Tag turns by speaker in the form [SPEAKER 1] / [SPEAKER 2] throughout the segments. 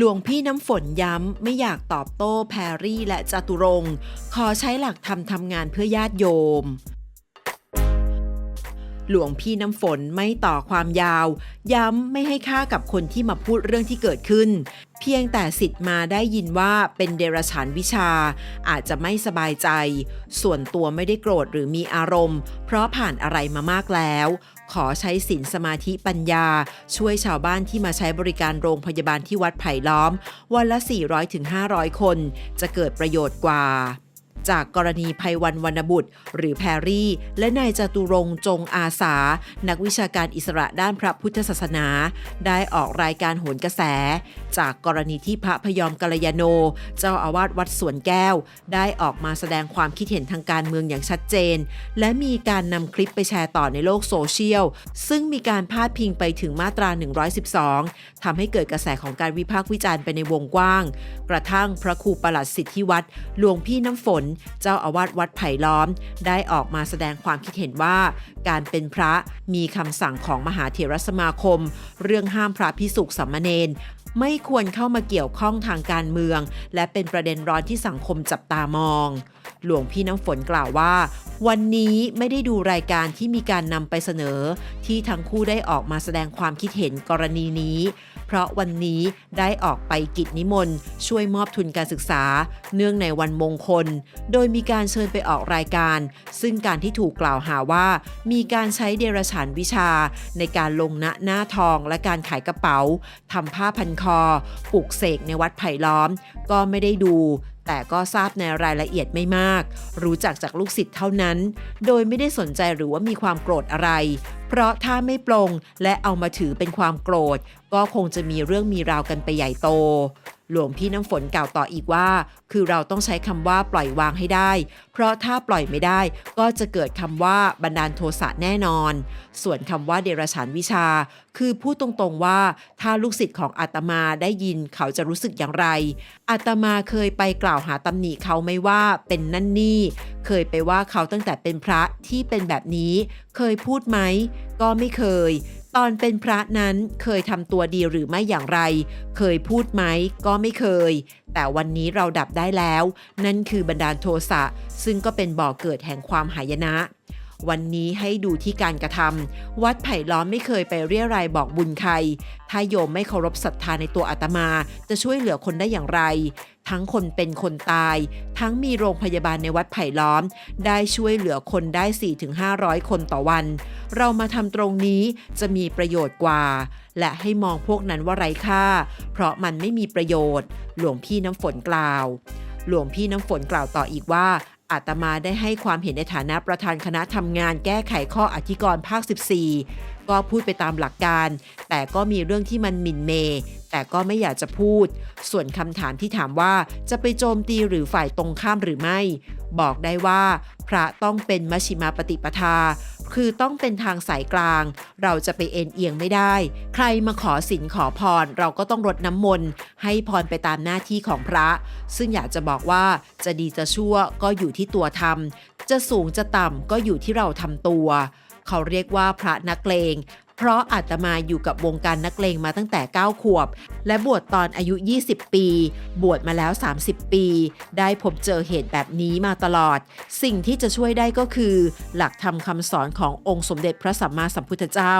[SPEAKER 1] หลวงพี่น้ำฝนย้ำไม่อยากตอบโต้แพรรี่และจตุรงค์ขอใช้หลักธรรมทำงานเพื่อญาติโยม หลวงพี่น้ำฝนไม่ต่อความยาว ย้ำไม่ให้ค่ากับคนที่มาพูดเรื่องที่เกิดขึ้น เพียงแต่สิทธิ์มาได้ยินว่าเป็นเดรัจฉานวิชา อาจจะไม่สบายใจ ส่วนตัวไม่ได้โกรธหรือมีอารมณ์ เพราะผ่านอะไรมามากแล้ว ขอใช้ศีลสมาธิปัญญา ช่วยชาวบ้านที่มาใช้บริการโรงพยาบาลที่วัดไผ่ล้อม วันละ 400-500 คน จะเกิดประโยชน์กว่า จากกรณีภัยวันวรรณบุตร หรือแพรรี่ และนายจตุรงจงอาสา นักวิชาการอิสระด้านพระพุทธศาสนา ได้ออกรายการโหนกระแส จากกรณีที่พระพยอมกัลยาโน เจ้าอาวาสวัดสวนแก้ว ได้ออกมาแสดงความคิดเห็นทางการเมืองอย่างชัดเจน และมีการนำคลิปไปแชร์ต่อในโลกโซเชียล ซึ่งมีการพาดพิงไปถึงมาตรา 112ทำให้เกิดกระแสของการวิพากษ์วิจารณ์ไปในวงกว้าง กระทั่งพระครูประหลัดสิทธิวัตรหลวงพี่น้ำฝน เจ้าอาวาสวัดไผ่ล้อม ได้ออกมาแสดงความคิดเห็นว่า การเป็นพระมีคำสั่งของมหาเถรสมาคม เรื่องห้ามพระพิสุกสัมมเนนไม่ควรเข้ามาเกี่ยวข้องทางการเมือง และเป็นประเด็นร้อนที่สังคมจับตามอง หลวงพี่น้ำฝนกล่าวว่า วันนี้ไม่ได้ดูรายการที่มีการนำไปเสนอ ที่ทั้งคู่ได้ออกมาแสดงความคิดเห็นกรณีนี้ เพราะวันนี้ได้ออกไปกิจนิมนต์ ช่วยมอบทุนการศึกษา เนื่องในวันมงคล โดยมีการเชิญไปออกรายการ ซึ่งการที่ถูกกล่าวหาว่า มีการใช้เดรัจฉานวิชา ในการลงณหน้าทองและการขายกระเป๋าทำผ้าพันคอปลูกเสกในวัดไผ่ล้อม ก็ไม่ได้ดูแต่ก็ทราบในรายละเอียดไม่มาก รู้จักจากลูกศิษย์เท่านั้น โดยไม่ได้สนใจหรือว่ามีความโกรธอะไร เพราะถ้าไม่ปลงและเอามาถือเป็นความโกรธ ก็คงจะมีเรื่องมีราวกันไปใหญ่โต หลวงพี่น้ำฝนกล่าวต่ออีกว่า คือเราต้องใช้คำว่าปล่อยวางให้ได้ เพราะถ้าปล่อยไม่ได้ ก็จะเกิดคำว่าบันดาลโทสะแน่นอน ส่วนคำว่าเดรัจฉานวิชา คือพูดตรงๆว่า ถ้าลูกศิษย์ของอาตมาได้ยินเขาจะรู้สึกอย่างไร อาตมาเคยไปกล่าวหาตำหนิเขาไม่ว่าเป็นนั่นนี่ เคยไปว่าเขาตั้งแต่เป็นพระที่เป็นแบบนี้ เคยพูดไหม ก็ไม่เคย ตอนเป็นพระนั้นเคยทำตัวดีหรือไม่อย่างไร เคยพูดไหมก็ไม่เคย แต่วันนี้เราดับได้แล้ว นั่นคือบันดาลโทสะซึ่งก็เป็นบ่อเกิดแห่งความหายนะ วันนี้ให้ดูที่การกระทำวัดไผ่ล้อมไม่เคยไปเรียรายบอกบุญใคร ถ้าโยมไม่เคารพศรัทธาในตัวอาตมา จะช่วยเหลือคนได้อย่างไร ทั้งคนเป็นคนตาย ทั้งมีโรงพยาบาลในวัดไผ่ล้อม ได้ช่วยเหลือคนได้ 4-500 คนต่อวัน เรามาทำตรงนี้จะมีประโยชน์กว่า และให้มองพวกนั้นว่าไร้ค่า เพราะมันไม่มีประโยชน์ หลวงพี่น้ำฝนกล่าวหลวงพี่น้ำฝนกล่าวต่ออีกว่า อาตมาได้ให้ความเห็นในฐานะประธานคณะทำงานแก้ไขข้ออธิกรณ์ภาค 14 ก็พูดไปตามหลักการ แต่ก็มีเรื่องที่มันหมินเม แต่ก็ไม่อยากจะพูด ส่วนคำถามที่ถามว่าจะไปโจมตีหรือฝ่ายตรงข้ามหรือไม่ บอกได้ว่า พระต้องเป็นมชิมาปฏิปทา คือต้องเป็นทางสายกลาง เราจะไปเอ็นเอียงไม่ได้ ใครมาขอสินขอพร เราก็ต้องรดน้ำมนต์ให้พรไปตามหน้าที่ของพระ ซึ่งอยากจะบอกว่าจะดีจะชั่วก็อยู่ที่ตัวทำจะสูงจะต่ำก็อยู่ที่เราทำตัว เขาเรียกว่าพระนักเลง เพราะอาตมาอยู่กับวงการนักเลงมาตั้งแต่ 9 ขวบ และบวชตอนอายุ 20 ปี บวชมาแล้ว 30 ปี ได้พบเจอเหตุแบบนี้มาตลอด สิ่งที่จะช่วยได้ก็คือ หลักธรรมคำสอนขององค์สมเด็จพระสัมมาสัมพุทธเจ้า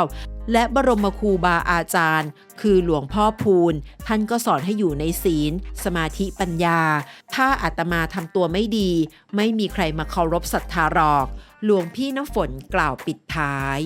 [SPEAKER 1] และบรมครูบาอาจารย์ คือหลวงพ่อพูน ท่านก็สอนให้อยู่ในศีล สมาธิปัญญา ถ้าอาตมาทำตัวไม่ดี ไม่มีใครมาเคารพศรัทธาหรอก หลวงพี่น้ำฝนกล่าวปิดท้าย